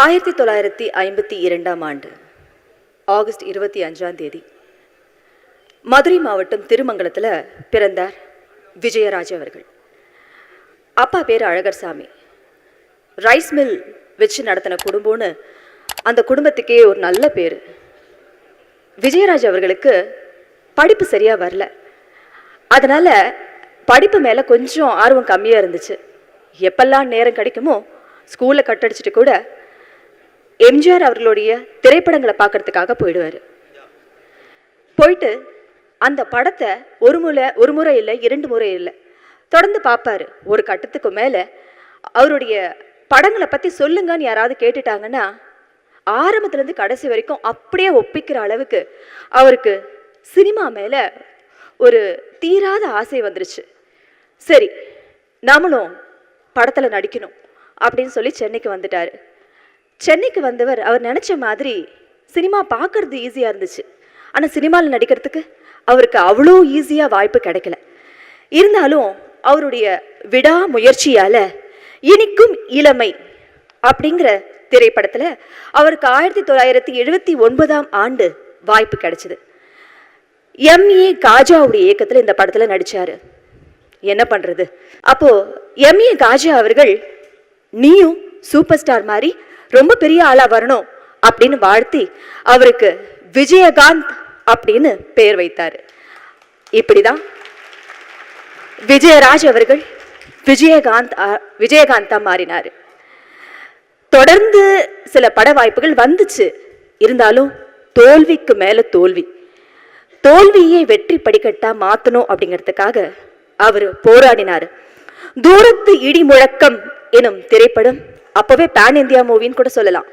ஆயிரத்தி தொள்ளாயிரத்தி ஐம்பத்தி இரண்டாம் ஆண்டு ஆகஸ்ட் இருபத்தி அஞ்சாம் தேதி மதுரை மாவட்டம் திருமங்கலத்தில் பிறந்தார் விஜயராஜ் அவர்கள். அப்பா பேர் அழகர்சாமி. ரைஸ் மில் வச்சு நடத்தின குடும்பம்னு அந்த குடும்பத்துக்கே ஒரு நல்ல பேர். விஜயராஜ் அவர்களுக்கு படிப்பு சரியாக வரல. அதனால் படிப்பு மேலே கொஞ்சம் ஆர்வம் கம்மியாக இருந்துச்சு. எப்பெல்லாம் நேரம் கிடைக்குமோ ஸ்கூலில் கட்டடிச்சிட்டு கூட எம்ஜிஆர் அவர்களுடைய திரைப்படங்களை பார்க்கறதுக்காக போயிடுவார். போயிட்டு அந்த படத்தை ஒரு முறை ஒரு முறை இல்லை இரண்டு முறை இல்லை தொடர்ந்து பார்ப்பாரு. ஒரு கட்டத்துக்கு மேலே அவருடைய படங்களை பற்றி சொல்லுங்கன்னு யாராவது கேட்டுட்டாங்கன்னா ஆரம்பத்துலேருந்து கடைசி வரைக்கும் அப்படியே ஒப்பிக்கிற அளவுக்கு அவருக்கு சினிமா மேலே ஒரு தீராத ஆசை வந்துருச்சு. சரி நாமளும் படத்தில் நடிக்கணும் அப்படின்னு சொல்லி சென்னைக்கு வந்துட்டார். சென்னைக்கு வந்தவர் அவர் நினச்ச மாதிரி சினிமா பார்க்கறது ஈஸியாக இருந்துச்சு. ஆனால் சினிமாவில் நடிக்கிறதுக்கு அவருக்கு அவ்வளோ ஈஸியாக வாய்ப்பு கிடைக்கல. இருந்தாலும் அவருடைய விடாமுயற்சியால் இனிக்கும் இளமை அப்படிங்கிற திரைப்படத்தில் அவருக்கு ஆயிரத்தி தொள்ளாயிரத்தி எழுபத்தி ஒன்பதாம் ஆண்டு வாய்ப்பு கிடைச்சிது. எம்ஏ காஜாவுடைய இயக்கத்தில் இந்த படத்தில் நடித்தார் என்ன பண்ணுறது அப்போது எம்ஏ காஜா அவர்கள் நீயும் சூப்பர் ஸ்டார் மாதிரி ரொம்ப பெரிய ஆளாக வரணும் அப்படின்னு வாழ்த்தி அவருக்கு விஜயகாந்த் அப்படின்னு பெயர் வைத்தார். இப்படிதான் விஜயராஜ் அவர்கள் விஜயகாந்த் விஜயகாந்தா மாறினார். தொடர்ந்து சில பட வாய்ப்புகள் வந்துச்சு. இருந்தாலும் தோல்விக்கு மேல தோல்வி. தோல்வியை வெற்றி படிக்கட்டா மாத்தணும் அப்படிங்கிறதுக்காக அவர் போராடினார். தூரத்து இடி முழக்கம் எனும் திரைப்படம் அப்போவே பேன் இந்தியா மூவின்னு கூட சொல்லலாம்.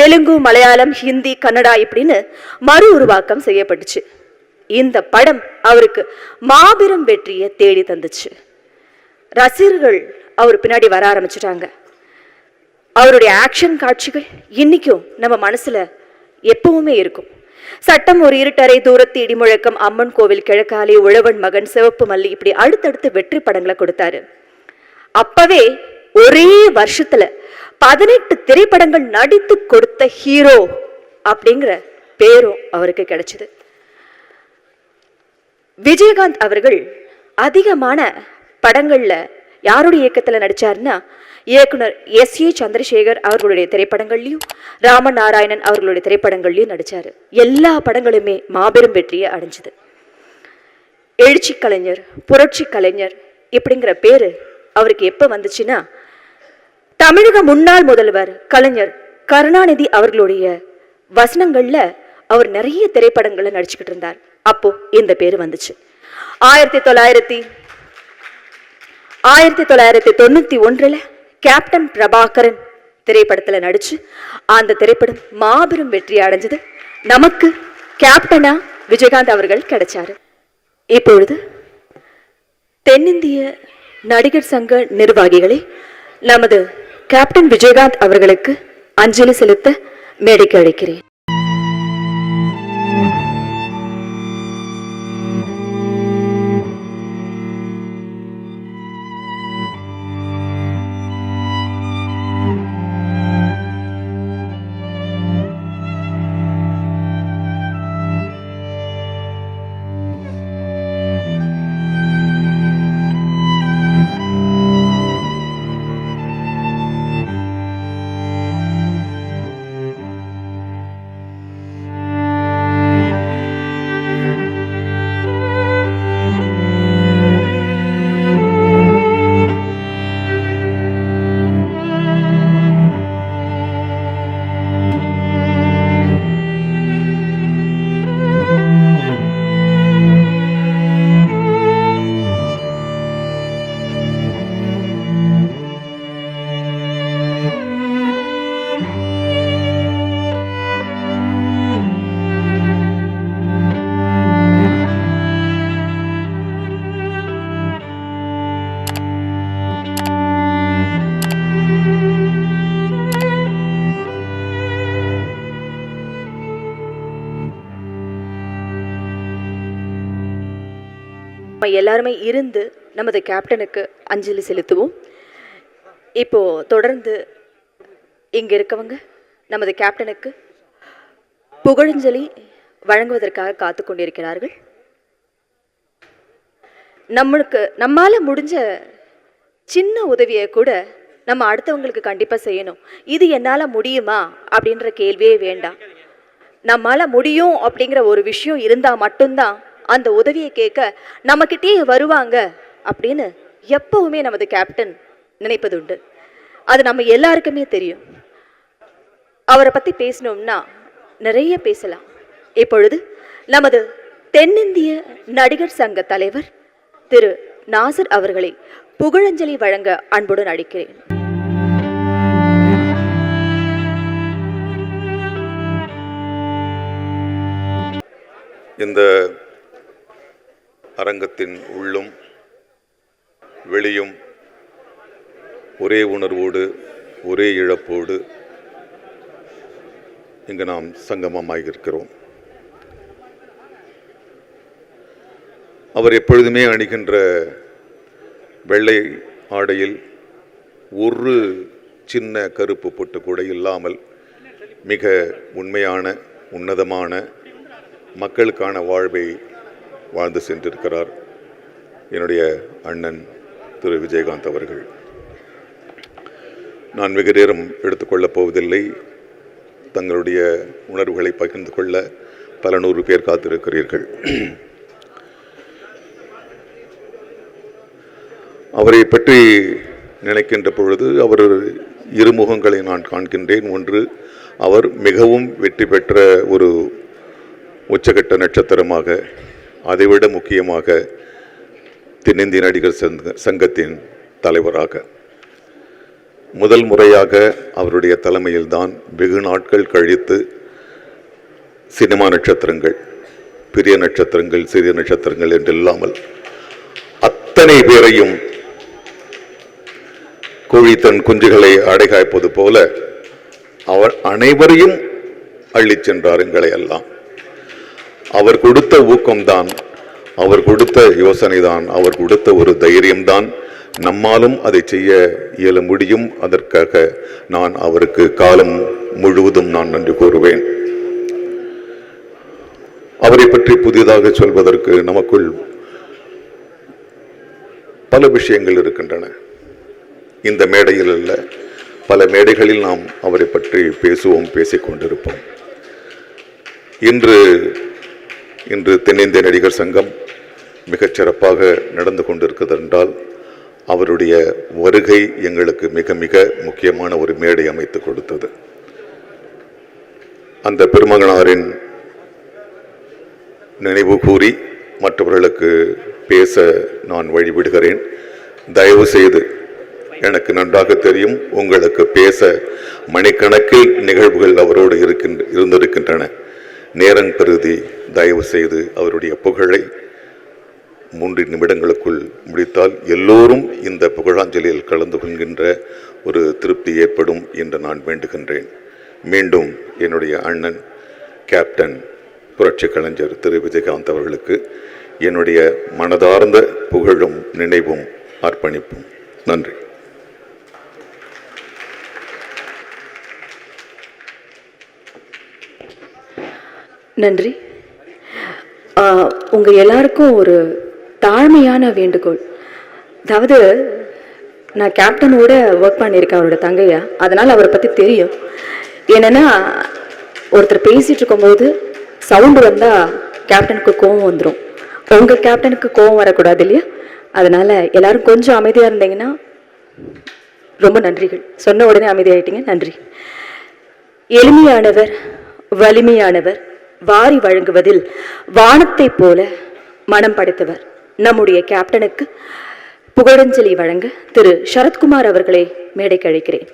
தெலுங்கு மலையாளம் ஹிந்தி கன்னடா இப்படின்னு மறு உருவாக்கம் செய்யப்பட்டுச்சு. இந்த படம் அவருக்கு மாபெரும் வெற்றியை தேடி தந்துச்சு. ரசிகர்கள் அவர் பின்னாடி வர ஆரம்பிச்சிட்டாங்க. அவருடைய ஆக்ஷன் காட்சிகள் இன்னைக்கும் நம்ம மனசுல எப்பவுமே இருக்கும். சட்டம் ஒரு இருட்டரை தூரத்து இடிமுழக்கம் அம்மன் கோவில் கிழக்காலி உழவன் மகன் சிவப்பு மல்லி இப்படி அடுத்தடுத்து வெற்றி படங்களை கொடுத்தாரு. அப்பவே ஒரே வருஷத்துல பதினெட்டு திரைப்படங்கள் நடித்து கொடுத்த ஹீரோ அப்படிங்கிற பேரும் அவருக்கு கிடைச்சது. விஜயகாந்த் அவர்கள் அதிகமான படங்களில் யாருடைய இயக்கத்தில் நடித்தாருன்னா இயக்குனர் எஸ் ஏ சந்திரசேகர் அவர்களுடைய திரைப்படங்கள்லையும் ராமநாராயணன் அவர்களுடைய திரைப்படங்கள்லையும் நடித்தார் எல்லா படங்களுமே மாபெரும் வெற்றியை அடைஞ்சது. எழுச்சி கலைஞர் புரட்சி கலைஞர் இப்படிங்கிற பேர் அவருக்கு எப்போ வந்துச்சுன்னா தமிழக முன்னாள் முதல்வர் கலைஞர் கருணாநிதி அவர்களுடைய வசனங்கள்ல அவர் நிறைய திரைப்படங்களை நடிச்சுக்கிட்டு இருந்தார். அப்போ இந்த பேர் வந்துச்சு. ஆயிரத்தி தொள்ளாயிரத்தி ஆயிரத்தி தொள்ளாயிரத்தி தொண்ணூத்தி ஒன்றுல கேப்டன் பிரபாகரன் திரைப்படத்துல நடிச்சு அந்த திரைப்படம் மாபெரும் வெற்றி அடைஞ்சது. நமக்கு கேப்டனா விஜயகாந்த் அவர்கள் கிடைச்சாரு. இப்பொழுது தென்னிந்திய நடிகர் சங்க நிர்வாகிகளை நமது கேப்டன் விஜயகாந்த் அவர்களுக்கு அஞ்சலி செலுத்த மேடைக்கு அழைக்கிறேன் நம்ம எல்லாருமே இருந்து நமது கேப்டனுக்கு அஞ்சலி செலுத்துவோம். இப்போ தொடர்ந்து இங்கே இருக்கவங்க நமது கேப்டனுக்கு புகழஞ்சலி வழங்குவதற்காக காத்து கொண்டிருக்கிறார்கள். நம்மளுக்கு நம்மால் முடிஞ்ச சின்ன உதவியை கூட நம்ம அடுத்தவங்களுக்கு கண்டிப்பாக செய்யணும். இது என்னால் முடியுமா? அப்படின்ற கேள்வியே வேண்டாம். நம்மால் முடியும் அப்படிங்கிற ஒரு விஷயம் இருந்தால் மட்டும்தான் அந்த உதவியை கேட்க நம்மக்கிட்டே வருவாங்க அப்படின்னு எப்பவுமே நமது கேப்டன் நினைப்பது உண்டு. அது நம்ம எல்லாருக்குமே தெரியும். அவரை பற்றி பேசணும்னா நிறைய பேசலாம். இப்பொழுது நமது தென்னிந்திய நடிகர் சங்க தலைவர் திரு நாசர் அவர்களை புகழஞ்சலி வழங்க அன்புடன் அழைக்கிறேன். இந்த அரங்கத்தின் உள்ளும் வெளியும் ஒரே உணர்வோடு ஒரே இழப்போடு இங்கு நாம் சங்கமமாகியிருக்கிறோம் அவர் எப்பொழுதுமே அணிகின்ற வெள்ளை ஆடையில் ஒரு சின்ன கருப்பு பொட்டு கூட இல்லாமல் மிக உண்மையான உன்னதமான மக்களுக்கான வாழ்வை வாழ்ந்து சென்றிருக்கிறார் என்னுடைய அண்ணன் திரு விஜயகாந்த் அவர்கள். நான் வெகு நேரம் எடுத்துக்கொள்ளப் போவதில்லை. தங்களுடைய உணர்வுகளை பகிர்ந்து கொள்ள பல நூறு பேர் காத்திருக்கிறீர்கள். அவரை பற்றி நினைக்கின்ற பொழுது அவர் இருமுகங்களை நான் காண்கின்றேன். ஒன்று அவர் மிகவும் வெற்றி பெற்ற ஒரு உச்சகட்ட நட்சத்திரமாக அதைவிட முக்கியமாக தென்னிந்திய நடிகர் சங்க சங்கத்தின் தலைவராக. முதல் முறையாக அவருடைய தலைமையில்தான் வெகு நாட்கள் கழித்து சினிமா நட்சத்திரங்கள் பெரிய நட்சத்திரங்கள் சிறிய நட்சத்திரங்கள் என்று இல்லாமல் அத்தனை பேரையும் கோழி தன் குஞ்சுகளை அடைகாய்ப்பது போல அவர் அனைவரையும் அள்ளிச் சென்றார் எங்களை எல்லாம். அவர் கொடுத்த ஊக்கம்தான் அவர் கொடுத்த யோசனைதான் அவர் கொடுத்த ஒரு தைரியம்தான். நம்மாலும் அதை செய்ய இயல முடியும். அதற்காக நான் அவருக்கு காலம் முழுவதும் நான் நன்றி கூறுவேன். அவரை பற்றி புதிதாக சொல்வதற்கு நமக்குள் பல விஷயங்கள் இருக்கின்றன. இந்த மேடையில் அல்ல பல மேடைகளில் நாம் அவரை பற்றி பேசுவோம் பேசிக் கொண்டிருப்போம் இன்று இன்று தென்னிந்திய நடிகர் சங்கம் மிகச் சிறப்பாக நடந்து கொண்டிருக்கிறது என்றால் அவருடைய வருகை எங்களுக்கு மிக மிக முக்கியமான ஒரு மேடை அமைத்து கொடுத்தது. அந்த பெருமகனாரின் நினைவு கூறி மற்றவர்களுக்கு பேச நான் வழிவிடுகிறேன். தயவு செய்து எனக்கு நன்றாக தெரியும் உங்களுக்கு பேச மணிக்கணக்கில் நிகழ்வுகள் அவரோடு இருக்கின்ற இருந்திருக்கின்றன. நேரம் கருதி தயவு செய்து அவருடைய புகழை மூன்று நிமிடங்களுக்குள் முடித்தால் எல்லோரும் இந்த புகழாஞ்சலியில் கலந்து கொள்கின்ற ஒரு திருப்தி ஏற்படும் என்று நான் வேண்டுகின்றேன். மீண்டும் என்னுடைய அண்ணன் கேப்டன் புரட்சி கலைஞர் திரு. விஜயகாந்த் அவர்களுக்கு என்னுடைய மனதார்ந்த புகழும் நினைவும் அர்ப்பணிப்பும். நன்றி. நன்றி. உங்கள் எல்லாருக்கும் ஒரு தாழ்மையான வேண்டுகோள். அதாவது நான் கேப்டனோட ஒர்க் பண்ணியிருக்கேன் அவரோட தங்கையா. அதனால் அவரை பற்றி தெரியும். என்னென்னா ஒருத்தர் பேசிகிட்டு இருக்கும்போது சவுண்டு வந்தால் கேப்டனுக்கு கோவம் வந்துடும் உங்கள் கேப்டனுக்கு கோவம் வரக்கூடாது இல்லையா? அதனால் எல்லாரும் கொஞ்சம் அமைதியாக இருந்தீங்கன்னா ரொம்ப நன்றிகள். சொன்ன உடனே அமைதியாயிட்டீங்க. நன்றி. எளிமையானவர் வலிமையானவர் வாரி வழங்குவதில் வானத்தைப் போல மனம் படைத்தவர். நம்முடைய கேப்டனுக்கு புகழஞ்சலி வழங்க திரு. சரத்குமார் அவர்களை மேடைக்கு அழைக்கிறேன்.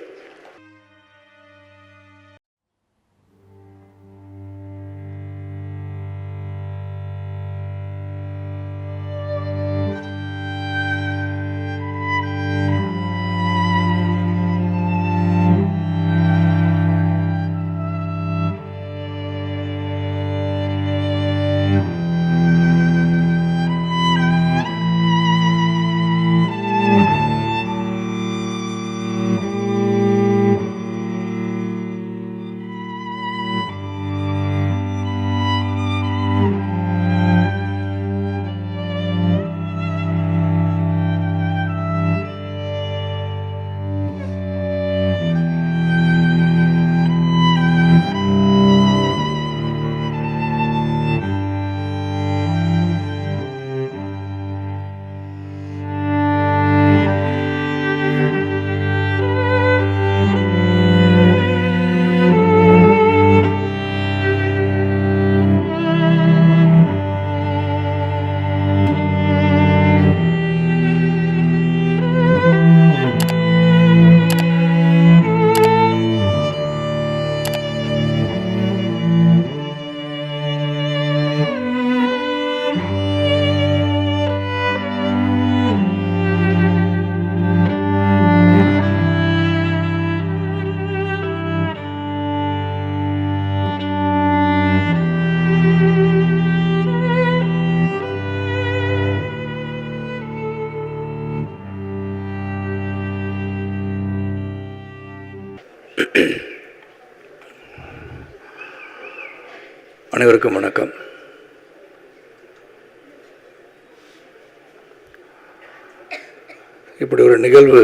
அனைவருக்கும் வணக்கம். இப்படி ஒரு நிகழ்வு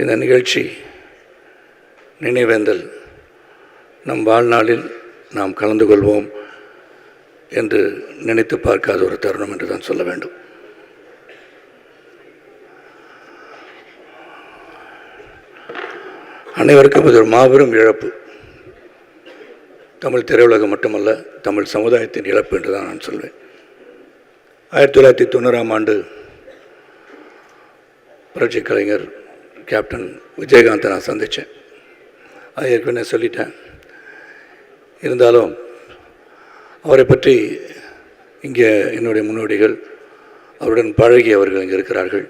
இந்த நிகழ்ச்சி நினைவேந்தல். நம் வாழ்நாளில் நாம் கலந்து கொள்வோம் என்று நினைத்து பார்க்காத ஒரு தருணம் என்று தான் சொல்ல வேண்டும். அனைவருக்கும் இது ஒரு மாபெரும் இழப்பு. தமிழ் திரையுலகம் மட்டுமல்ல தமிழ் சமுதாயத்தின் இழப்பு என்று தான் நான் சொல்வேன். ஆயிரத்தி தொள்ளாயிரத்தி தொண்ணூறாம் ஆண்டு புரட்சி கலைஞர் கேப்டன் விஜயகாந்தை நான் சந்தித்தேன் அது ஏற்கனவே சொல்லிட்டேன். இருந்தாலும் அவரை பற்றி இங்கே என்னுடைய முன்னோடிகள் அவருடன் பழகியவர்கள் இங்கே இருக்கிறார்கள்.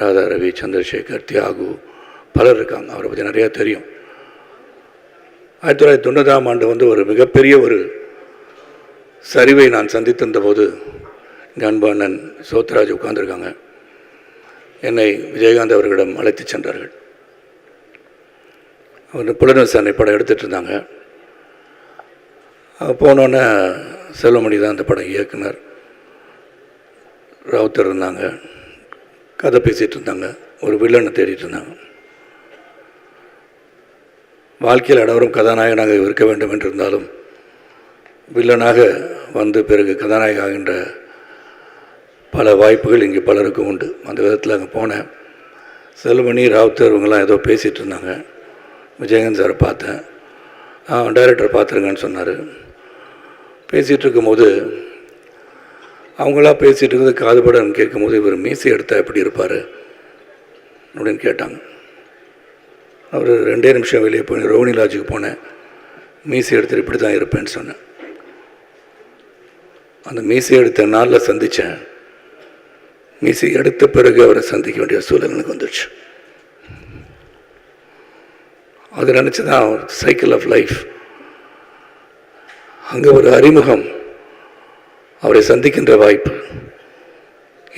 ராதா ரவி சந்திரசேகர் தியாகு பலர் இருக்காங்க. அவரை பற்றி நிறையா தெரியும். ஆயிரத்தி தொள்ளாயிரத்தி தொண்ணூறாம் ஆண்டு வந்து ஒரு மிகப்பெரிய ஒரு சரிவை நான் சந்தித்திருந்த போது அன்பு அண்ணன் சோத்ராஜ் உட்கார்ந்துருக்காங்க. என்னை விஜயகாந்த் அவர்களிடம் அழைத்து சென்றார்கள். அவர் புலனவிசாரணை படம் எடுத்துகிட்டு இருந்தாங்க. போனோன்னே செல்வமணி தான் அந்த படம் இயக்குனர். ராவுத்தர் இருந்தாங்க. கதை பேசிகிட்டு இருந்தாங்க. ஒரு வில்லனை தேடிட்டு இருந்தாங்க. வாழ்க்கையில் அனைவரும் கதாநாயகனாக இருக்க வேண்டும் என்றிருந்தாலும் வில்லனாக வந்து பிறகு கதாநாயக ஆகின்ற பல வாய்ப்புகள் இங்கே பலருக்கும் உண்டு. அந்த விதத்தில் அங்கே போனேன் செல்வமணி ராவுத்தர் இவங்கெல்லாம் ஏதோ பேசிகிட்டு இருந்தாங்க. விஜயகாந்த் சாரை பார்த்தேன். டைரக்டர் பார்த்துருங்கன்னு சொன்னார். பேசிகிட்டு இருக்கும்போது அவங்களா பேசிகிட்டு இருக்கிறது காதுபட கேட்கும்போது இவர் மீசை எடுத்தால் எப்படி இருப்பார் அப்படின்னு கேட்டாங்க. அவர் ரெண்டே நிமிஷம் வெளியே போய் ரோஹினி லாட்ஜுக்கு போனேன். மீசை எடுத்துட்டு இப்படி தான் இருப்பேன்னு சொன்னேன். அந்த மீசை எடுத்த நாளில் சந்தித்தேன் மீசை எடுத்த பிறகு அவரை சந்திக்க வேண்டிய சூழல் எனக்கு வந்துடுச்சு அது நினச்சி தான் சைக்கிள் ஆஃப் லைஃப் அங்கே ஒரு அறிமுகம் அவரை சந்திக்கின்ற வாய்ப்பு.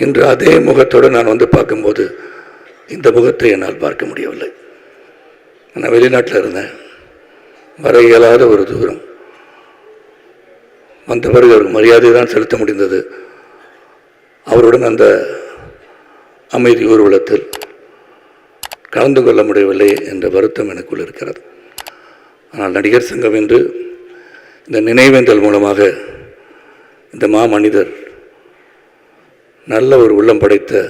இன்று அதே முகத்தோடு நான் வந்து பார்க்கும்போது இந்த முகத்தை என்னால் பார்க்க முடியவில்லை. நான் வெளிநாட்டில் இருந்தேன். வர இயலாத ஒரு தூரம். வந்த பிறகு அவருக்கு மரியாதை தான் செலுத்த முடிந்தது. அவருடன் அந்த அமைதி ஊர்வலத்தில் கலந்து கொள்ள முடியவில்லை என்ற வருத்தம் எனக்குள் இருக்கிறது. ஆனால் நடிகர் சங்கம் என்று இந்த நினைவேந்தல் மூலமாக இந்த மாமனிதர் நல்ல ஒரு உள்ளம் படைத்த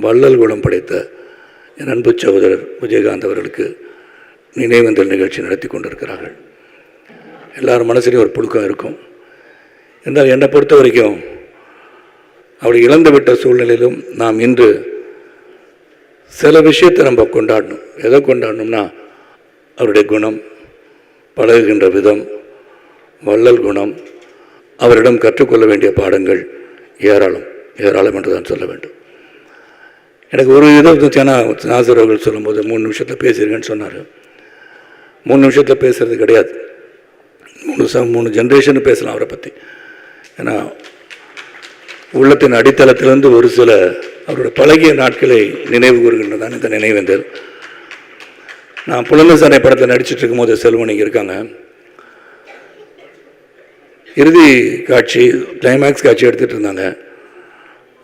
வள்ளல் குணம் படைத்த என் அன்பு சகோதரர் விஜயகாந்த் அவர்களுக்கு நினைவந்தல் நிகழ்ச்சி நடத்தி கொண்டிருக்கிறார்கள். எல்லார் மனசுலேயும் ஒரு புழுக்கம் இருக்கும். என்றால் என்னை பொறுத்த வரைக்கும் அவரை இழந்துவிட்ட சூழ்நிலையிலும் நாம் இன்று சில விஷயத்தை நம்ம கொண்டாடணும். எதை கொண்டாடணும்னா அவருடைய குணம் பழகுகின்ற விதம் வள்ளல் குணம் அவரிடம் கற்றுக்கொள்ள வேண்டிய பாடங்கள் ஏராளம். ஏராளம் என்று தான் சொல்ல வேண்டும். எனக்கு ஒரு இதை ஏன்னா நாசர் அவர்கள் சொல்லும்போது மூணு நிமிஷத்தில் பேசியிருக்கேன்னு சொன்னார். மூணு நிமிஷத்தில் பேசுகிறது கிடையாது. மூணு ச மூணு ஜென்ரேஷன் பேசலாம் அவரை பற்றி ஏன்னா உள்ளத்தின் அடித்தளத்திலிருந்து ஒரு சில அவருடைய பழகிய நாட்களை நினைவு கூறுகின்றதான் இந்த நினைவேந்தல் நான் புலந்தசானை படத்தில் நடிச்சிட்டு இருக்கும்போது செல்வன் இங்கே இருக்காங்க. இறுதி காட்சி கிளைமேக்ஸ் காட்சி எடுத்துகிட்டு இருந்தாங்க.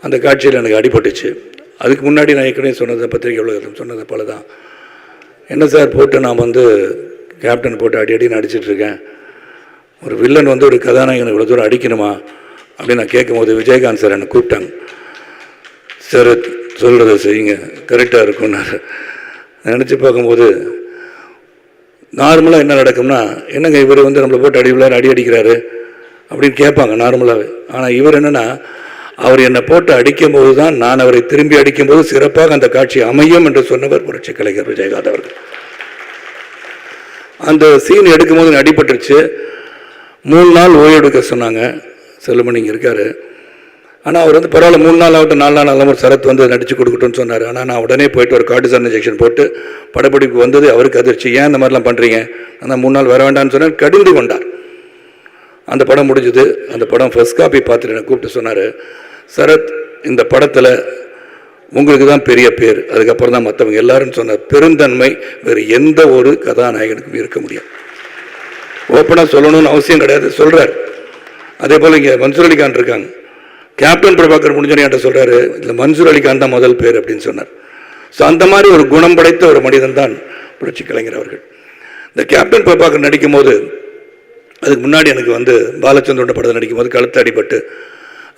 அந்த காட்சியில் எனக்கு அடிபட்டுச்சு. அதுக்கு முன்னாடி நான் ஏற்கனவே சொன்னதை பத்திரிகை உலகத்தில் சொன்னது போல தான் என்ன சார் போட்டு நான் வந்து கேப்டன் போட்டு அடி அடி நடிச்சிட்ருக்கேன் ஒரு வில்லன் வந்து ஒரு கதாநாயகன் இவ்வளோ தூரம் அடிக்கணுமா? அப்படின்னு நான் கேட்கும்போது விஜயகாந்த் சார் என்னை கூப்பிட்டாங்க. சார் சொல்கிறத செய்யுங்க. கரெக்டாக இருக்கும்னாரு. நினச்சி பார்க்கும்போது நார்மலாக என்ன நடக்கும்னா என்னங்க இவர் வந்து நம்மளை போட்டு அடி விழாரு அடி அடிக்கிறாரு? அப்படின்னு கேட்பாங்க நார்மலாகவே ஆனால் இவர் என்னென்னா அவர் என்னை போட்டு அடிக்கும்போது தான் நான் அவரை திரும்பி அடிக்கும்போது சிறப்பாக அந்த காட்சி அமையும் என்று சொன்னவர் புரட்சி கலைஞர் விஜயகாந்த் அவர்கள். அந்த சீன் எடுக்கும்போது அடிபட்டுருச்சு. மூணு நாள் ஓய்வு எடுக்க சொன்னாங்க. செல்லுமணி இங்கே இருக்கார். ஆனால் அவர் வந்து பரவாயில்ல மூணு நாள் ஆகட்டும் நாலு நாள் ஆகும் ஒரு சரத் வந்து நடிச்சு கொடுக்கட்டும்னு சொன்னார். ஆனால் நான் உடனே போயிட்டு ஒரு கார்டிசன் இன்ஜெக்ஷன் போட்டு படப்பிடிப்பு வந்தது அவருக்கு அதிர்ச்சி. ஏன் இந்த மாதிரிலாம் பண்ணுறீங்க ஆனால் மூணு நாள் வர வேண்டாம்னு சொன்னார். கடிந்து கொண்டார். அந்த படம் முடிஞ்சது. அந்த படம் ஃபர்ஸ்ட் காப்பி பார்த்துட்டு என்னை கூப்பிட்டு சொன்னார். சரத் இந்த படத்தில் உங்களுக்கு தான் பெரிய பேர். அதுக்கப்புறம் தான் மற்றவங்க எல்லாரும் சொன்ன பெருந்தன்மை வேறு எந்த ஒரு கதாநாயகனுக்கும் இருக்க முடியாது. ஓப்பனாக சொல்லணும்னு அவசியம் கிடையாது. சொல்கிறார் அதே போல் இங்கே மன்சூர் அலிகான் இருக்காங்க. கேப்டன் பிரபாகர் முடிஞ்சோன்னு என்கிட்ட சொல்கிறாரு இதில் மன்சூர் அலிகான் தான் முதல் பேர் அப்படின்னு சொன்னார். ஸோ அந்த மாதிரி ஒரு குணம் படைத்த ஒரு மனிதன் தான் புரட்சி கலைஞர் அவர்கள். இந்த கேப்டன் பிரபாகர் நடிக்கும் போது அதுக்கு முன்னாடி எனக்கு வந்து பாலச்சந்திரோட படத்தில் நடிக்கும் போது கழுத்து அடிபட்டு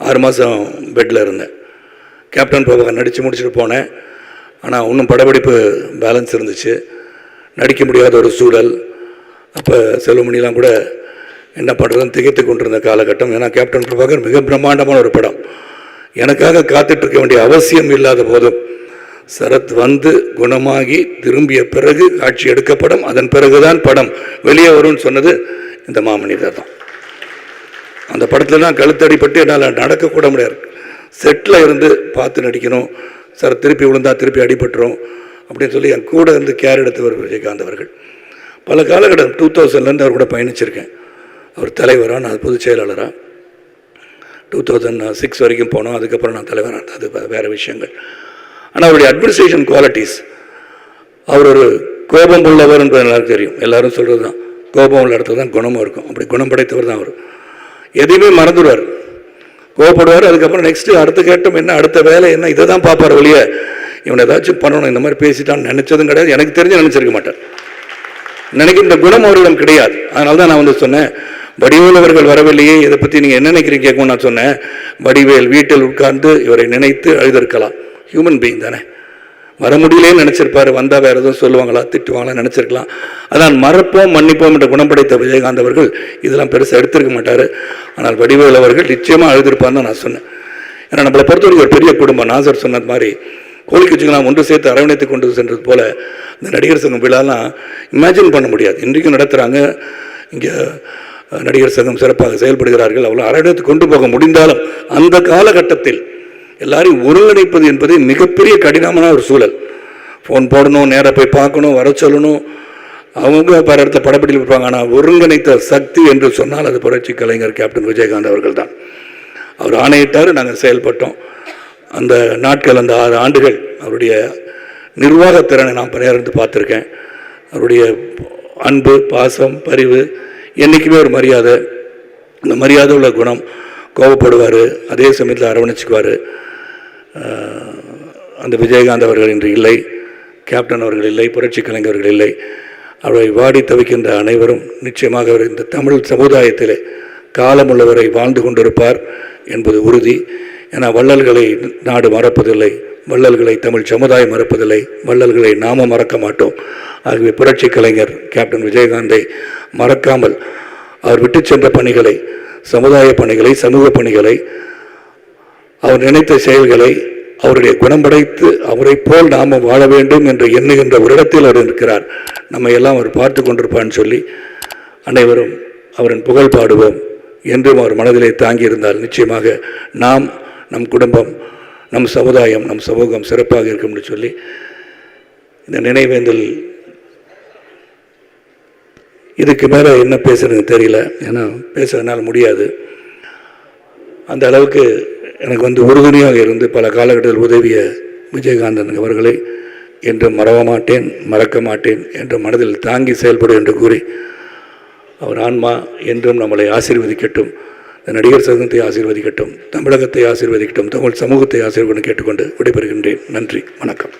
ஆறு மாதம் பெட்டில் இருந்தேன். கேப்டன் பிரபாகர் நடித்து முடிச்சுட்டு போனேன். ஆனால் இன்னும் படப்பிடிப்பு பேலன்ஸ் இருந்துச்சு. நடிக்க முடியாத ஒரு சூழல். அப்போ செல்வமணிலாம் கூட என்ன பண்ணுறதுன்னு திகைத்து கொண்டிருந்த காலகட்டம். ஏன்னா கேப்டன் பிரபாகர் மிக பிரம்மாண்டமான ஒரு படம். எனக்காக காத்துட்ருக்க வேண்டிய அவசியம் இல்லாத போதும் சரத் வந்து குணமாகி திரும்பிய பிறகு காட்சி எடுக்கப்படும். அதன் பிறகுதான் படம் வெளியே வரும்னு சொன்னது இந்த மாமனிதர் தான். அந்த படத்துலலாம் கழுத்தடிப்பட்டு என்னால் நடக்கக்கூட முடியாது. செட்டில் இருந்து பார்த்து நடிக்கணும். சார் திருப்பி விழுந்தால் திருப்பி அடிபட்டுரும் அப்படின்னு சொல்லி என் கூட இருந்து கேர் எடுத்தவர் விஜயகாந்த் அவர்கள். பல காலகட்டம் டூ தௌசண்ட்லேருந்து அவர் கூட பயணிச்சிருக்கேன். அவர் தலைவராக நான் பொதுச் செயலாளராக டூ தௌசண்ட் சிக்ஸ் வரைக்கும் போனோம். அதுக்கப்புறம் நான் தலைவராக அது வேறு விஷயங்கள். ஆனால் அவருடைய அட்மினிஸ்ட்ரேஷன் குவாலிட்டிஸ் அவர் ஒரு கோபம் உள்ளவர் என்பது எல்லாருக்கும் தெரியும். எல்லாரும் சொல்கிறது தான் கோபம் உள்ள இடத்துல தான் குணமும் இருக்கும். அப்படி குணம் படைத்தவர் தான் அவர். எதையுமே மறந்துடுவார். கோவப்படுவார். அதுக்கப்புறம் நெக்ஸ்ட்டு அடுத்த கேட்டம் என்ன அடுத்த வேலை என்ன இதை தான் பார்ப்பார் ஒழிய இவனை ஏதாச்சும் பண்ணணும் இந்த மாதிரி பேசிட்டான்னு நினச்சதும் கிடையாது. எனக்கு தெரிஞ்சு நினச்சிருக்க மாட்டேன் நினைக்கின்ற குணம் அவர்களிடம் கிடையாது. அதனால தான் நான் வந்து சொன்னேன் வடிவேல் அவர்கள் வரவில்லையே இதை பற்றி நீங்கள் என்ன நினைக்கிறீங்க கேட்கும் நான் சொன்னேன். வடிவேல் வீட்டில் உட்கார்ந்து இவரை நினைத்து அழுதிருக்கலாம். ஹியூமன் பீயிங் தானே. வர முடியலேன்னு நினச்சிருப்பாரு. வந்தால் வேறு எதுவும் சொல்லுவாங்களா? திட்டுவாங்களா? நினச்சிருக்கலாம். அதான் மறப்போம் மன்னிப்போம் என்ற குணப்படைத்த விஜயகாந்த் அவர்கள் இதெல்லாம் பெருசாக எடுத்திருக்க மாட்டார். ஆனால் வடிவேல் அவர்கள் நிச்சயமாக அழுதிருப்பார்னு நான் சொன்னேன். ஏன்னா நம்மளை பொறுத்தவரைக்கும் ஒரு பெரிய குடும்பம். நாசர் சொன்னது மாதிரி கோழி ஒன்று சேர்த்து அரவணைத்து கொண்டு சென்றது போல் இந்த நடிகர் சங்கம் விழாலாம் இமேஜின் பண்ண முடியாது. இன்றைக்கும் நடத்துகிறாங்க இங்கே நடிகர் சங்கம் சிறப்பாக செயல்படுகிறார்கள். அவ்வளோ அரவணைத்து கொண்டு போக முடிந்தாலும் அந்த காலகட்டத்தில் எல்லாரையும் ஒருங்கிணைப்பது என்பது மிகப்பெரிய கடினமான ஒரு சூழல். ஃபோன் போடணும் நேராக போய் பார்க்கணும் வர சொல்லணும். அவங்க பல இடத்துல படப்பிடிப்பு இருப்பாங்க ஆனால் ஒருங்கிணைத்த சக்தி என்று சொன்னால் அது புரட்சி கலைஞர் கேப்டன் விஜயகாந்த் அவர்கள் தான் அவர் ஆணையிட்டார் நாங்கள் செயல்பட்டோம். அந்த நாட்கள் அந்த ஆறு ஆண்டுகள் அவருடைய நிர்வாகத்திறனை நான் பணியார்ந்து பார்த்துருக்கேன். அவருடைய அன்பு பாசம் பரிவு என்றைக்குமே ஒரு மரியாதை. அந்த மரியாதை உள்ள குணம் கோபப்படுவார். அதே சமயத்தில் அரவணைச்சிக்குவார். அந்த விஜயகாந்த் அவர்கள் இன்று இல்லை. கேப்டன் அவர்கள் இல்லை. புரட்சி கலைஞர்கள் இல்லை. அவரை வாடி தவிக்கின்ற அனைவரும் நிச்சயமாக அவர் இந்த தமிழ் சமுதாயத்தில் காலமுள்ளவரை வாழ்ந்து கொண்டிருப்பார் என்பது உறுதி. ஏன்னா வள்ளல்களை நாடு மறப்பதில்லை. வள்ளல்களை தமிழ் சமுதாயம் மறப்பதில்லை. வள்ளல்களை நாம மறக்க மாட்டோம். ஆகவே புரட்சி கலைஞர் கேப்டன் விஜயகாந்தை மறக்காமல் அவர் விட்டு சென்ற பணிகளை சமுதாய பணிகளை சமூக பணிகளை அவர் நினைத்த செயல்களை அவருடைய குணம் படைத்து அவரைப் போல் நாம வாழ வேண்டும் என்று எண்ணுகின்ற ஒரு இடத்தில் அவர் இருக்கிறார். நம்ம எல்லாம் அவர் பார்த்து கொண்டிருப்பான்னு சொல்லி அனைவரும் அவரின் புகழ் பாடுவோம் என்றும் அவர் மனதிலே தாங்கியிருந்தால் நிச்சயமாக நாம் நம் குடும்பம் நம் சமுதாயம் நம் சமூகம் சிறப்பாக இருக்கும்னு சொல்லி இந்த நினைவேந்தல் இதுக்கு மேலே என்ன பேசுறதுன்னு தெரியல. ஏன்னா பேசுறதுனால முடியாது. அந்த அளவுக்கு எனக்கு வந்து உறுதுணையாக இருந்து பல காலகட்டத்தில் உதவிய விஜயகாந்தன் அவர்களை என்றும் மறவ மாட்டேன் மறக்க மாட்டேன் என்று மனதில் தாங்கி செயல்படும் என்று கூறி அவர் ஆன்மா என்றும் நம்மளை ஆசீர்வதிக்கட்டும் நடிகர் சங்கத்தை ஆசீர்வதிக்கட்டும் தமிழகத்தை ஆசீர்வதிக்கட்டும் தமிழ் சமூகத்தை ஆசீர்வதிக்கணும் கேட்டுக்கொண்டு விடைபெறுகின்றேன். நன்றி வணக்கம்.